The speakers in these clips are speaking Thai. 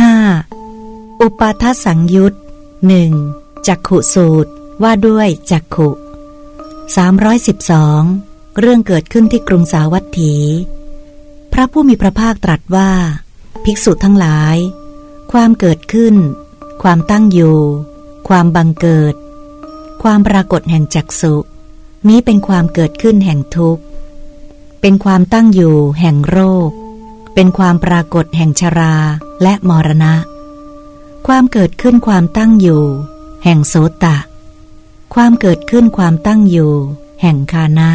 5. อุปาทสังยุตหนึ่งจักขุสูตรว่าด้วยจักขุ 312 เรื่องเกิดขึ้นที่กรุงสาวัตถี พระผู้มีพระภาคตรัสว่า ภิกษุทั้งหลาย ความเกิดขึ้น ความตั้งอยู่ ความบังเกิด ความปรากฏแห่งจักสุ นี้เป็นความเกิดขึ้นแห่งทุกข์ เป็นความตั้งอยู่แห่งโรค เป็นความปรากฏแห่งชรา และมรณะ ความเกิดขึ้นความตั้งอยู่ แห่งโสตะ ความเกิดขึ้นความตั้งอยู่ แห่งคานะ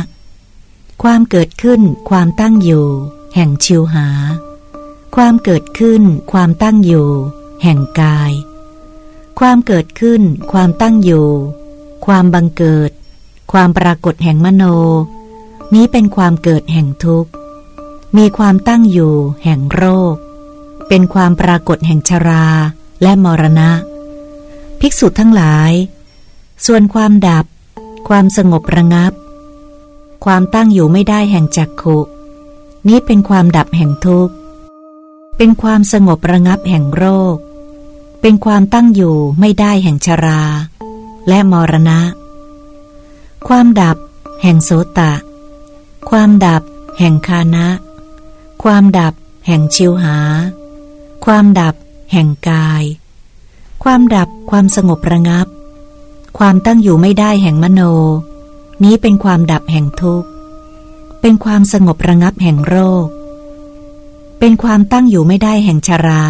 ความเกิดขึ้นความตั้งอยู่ แห่งชิวหา ความเกิดขึ้นความตั้งอยู่ แห่งกาย ความเกิดขึ้นความตั้งอยู่ ความบังเกิด ความปรากฏแห่งมโน นี้เป็นความเกิดแห่งทุกข์มีความตั้งอยู่แห่งโรค เป็นความปรากฏแห่งชราและมรณะ ภิกษุทั้งหลาย ส่วนความดับ ความสงบระงับ ความตั้งอยู่ไม่ได้แห่งจักขุ นี้เป็นความดับแห่งทุกข์ เป็นความสงบระงับแห่งโรค เป็นความตั้งอยู่ไม่ได้แห่งชรา และมรณะ ความดับ แห่งโสตะ ความดับ แห่งคานะ ความดับ แห่งชิวหา ความดับ แห่งกาย ความดับความสงบระงับ ความตั้งอยู่ไม่ได้แห่งมโน นี้เป็นความดับแห่งทุกข์ เป็นความสงบระงับแห่งโรค เป็นความตั้งอยู่ไม่ได้แห่งชรา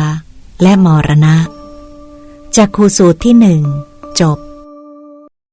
และมรณะจากคูสูตรที่หนึ่งจบ